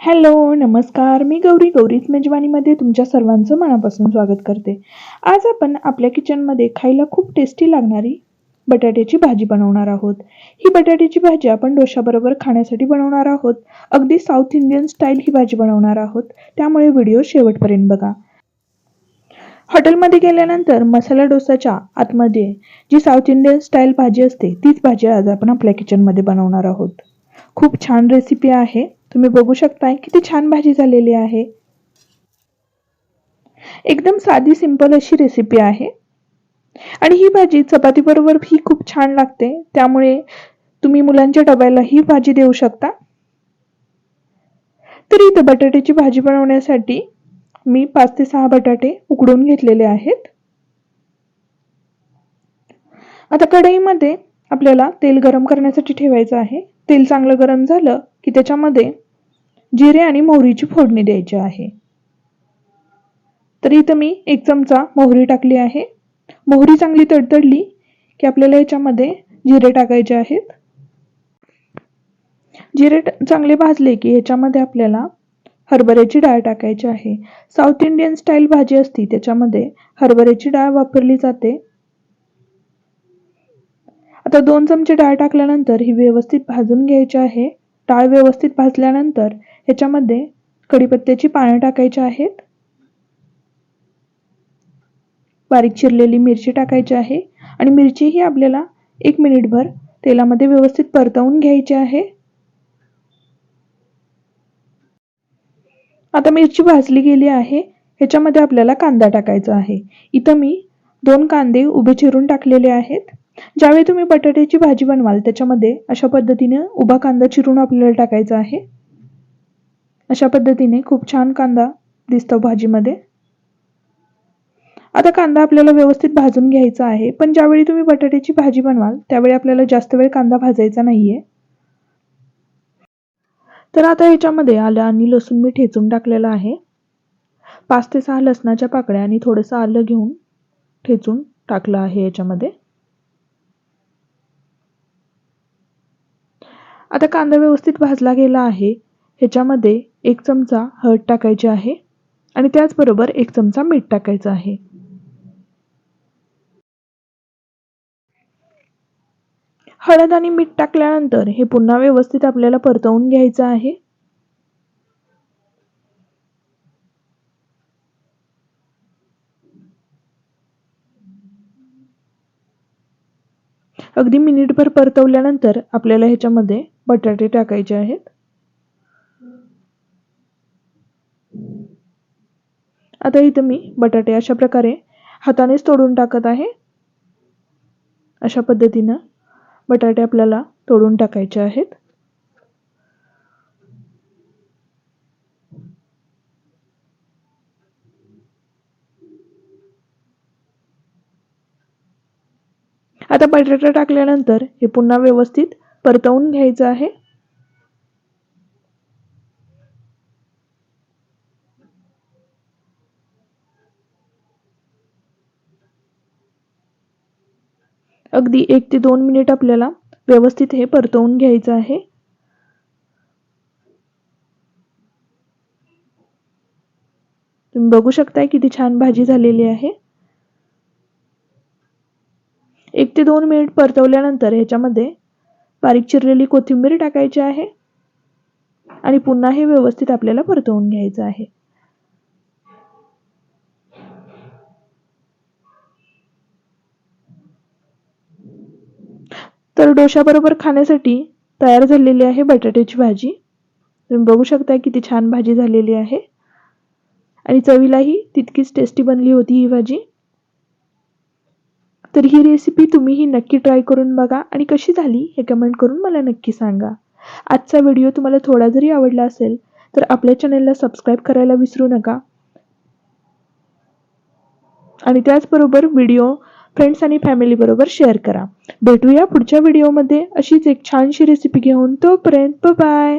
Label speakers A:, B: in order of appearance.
A: Hello नमस्कार. मी गौरी गौरीच मेजवानीमध्ये तुमच्या सर्वांचं मनापासून स्वागत करते. आज आपण आपल्या किचनमध्ये खायला खूप टेस्टी लागणारी बटाट्याची भाजी बनवणार आहोत. ही बटाट्याची भाजी आपण डोशाबरोबर खाण्यासाठी बनवणार आहोत. अगदी साऊथ इंडियन स्टाईल ही भाजी बनवणार आहोत. त्यामुळे व्हिडिओ शेवटपर्यंत बघा. हॉटेलमध्ये गेल्यानंतर मसाला डोसाच्या आतमध्ये जी साऊथ इंडियन स्टाईल भाजी असते तीच भाजी आज आपण आपल्या किचनमध्ये बनवणार आहोत. खूप छान रेसिपी आहे. तुम्ही बघू शकताय किती छान भाजी झालेली आहे. एकदम साधी सिंपल अशी रेसिपी आहे. आणि ही भाजी चपाती बरोबर ही खूप छान लागते. त्यामुळे तुम्ही मुलांच्या डब्याला ही भाजी देऊ शकता. तर इथं बटाट्याची भाजी बनवण्यासाठी मी पाच ते सहा बटाटे उकडून घेतलेले आहेत. आता कढईमध्ये आपल्याला तेल गरम करण्यासाठी ठेवायचं आहे. तेल चांगलं गरम झालं की त्याच्यामध्ये जिरे आणि मोहरीची फोडणी द्यायची आहे. तर इथं मी एक चमचा मोहरी टाकली आहे. मोहरी चांगली तडतडली की आपल्याला याच्यामध्ये जिरे टाकायचे आहेत. जिरे चांगले भाजले की याच्यामध्ये आपल्याला हरभऱ्याची डाळ टाकायची आहे. साऊथ इंडियन स्टाईल भाजी असती त्याच्यामध्ये हरभऱ्याची डाळ वापरली जाते. आता दोन चमचे डाळ टाकल्यानंतर ही व्यवस्थित भाजून घ्यायची आहे. डाळ व्यवस्थित भाजल्यानंतर ह्याच्यामध्ये कढीपत्त्याची पानं टाकायची आहेत. बारीक चिरलेली मिरची टाकायची आहे. आणि मिरची ही आपल्याला एक मिनिटभर तेलामध्ये व्यवस्थित परतवून घ्यायची आहे. आता मिरची भाजली गेली आहे. ह्याच्यामध्ये आपल्याला कांदा टाकायचा आहे. इथं मी दोन कांदे उभे चिरून टाकलेले आहेत. ज्यावेळी तुम्ही बटाट्याची भाजी बनवाल त्याच्यामध्ये अशा पद्धतीने उभा कांदा चिरून आपल्याला टाकायचा आहे. अशा पद्धतीने खूप छान कांदा दिसतो भाजीमध्ये. आता कांदा आपल्याला व्यवस्थित भाजून घ्यायचा आहे. पण ज्यावेळी तुम्ही बटाट्याची भाजी बनवाल त्यावेळी आपल्याला जास्त वेळ कांदा भाजायचा नाहीये. तर आता ह्याच्यामध्ये आलं आणि लसूण मी ठेचून टाकलेलं आहे. पाच ते सहा लसणाच्या पाकळ्या आणि थोडंसं आलं घेऊन ठेचून टाकलं आहे याच्यामध्ये आता कांदा व्यवस्थित भाजला गेला आहे. ह्याच्यामध्ये एक चमचा हळद टाकायची आहे आणि त्याचबरोबर एक चमचा मीठ टाकायचं आहे. हळद आणि मीठ टाकल्यानंतर हे पुन्हा व्यवस्थित आपल्याला परतवून घ्यायचं आहे. अगदी मिनिटभर परतवल्यानंतर आपल्याला ह्याच्यामध्ये बटाटे टाकायचे आहेत. आता इथं मी बटाटे अशा प्रकारे हातानेच तोडून टाकत आहे. अशा पद्धतीनं बटाटे आपल्याला तोडून टाकायचे आहेत. आता बटाटा टाकल्यानंतर हे पुन्हा व्यवस्थित परतवून घ्यायचं आहे. अगदी एक ते दोन मिनिट आपल्याला व्यवस्थित हे परतवून घ्यायचं आहे. तुम्ही बघू शकताय किती छान भाजी झालेली आहे. एक ते दोन मिनिट परतवल्यानंतर ह्याच्यामध्ये बारीक चिरलेली कोथिंबीर टाकायची आहे. आणि पुन्हा हे व्यवस्थित आपल्याला परतवून घ्यायचं आहे. तर डोशाबरोबर खाण्यासाठी तयार झालेली आहे बटाट्याची भाजी. तुम्ही बघू शकता किती छान भाजी झालेली आहे. आणि चवीलाही तितकीच टेस्टी बनली होती ही भाजी. तर ही रेसिपी तुम्हीही नक्की ट्राय करून बघा आणि कशी झाली हे कमेंट करून मला नक्की सांगा. आजचा व्हिडिओ तुम्हाला थोडा जरी आवडला असेल तर आपल्या चॅनलला सबस्क्राईब करायला विसरू नका. आणि त्याचबरोबर व्हिडिओ फ्रेंड्स आणि फॅमिलीबरोबर शेअर करा. भेटूया पुढच्या व्हिडिओमध्ये अशीच एक छानशी रेसिपी घेऊन तोपर्यंत बाय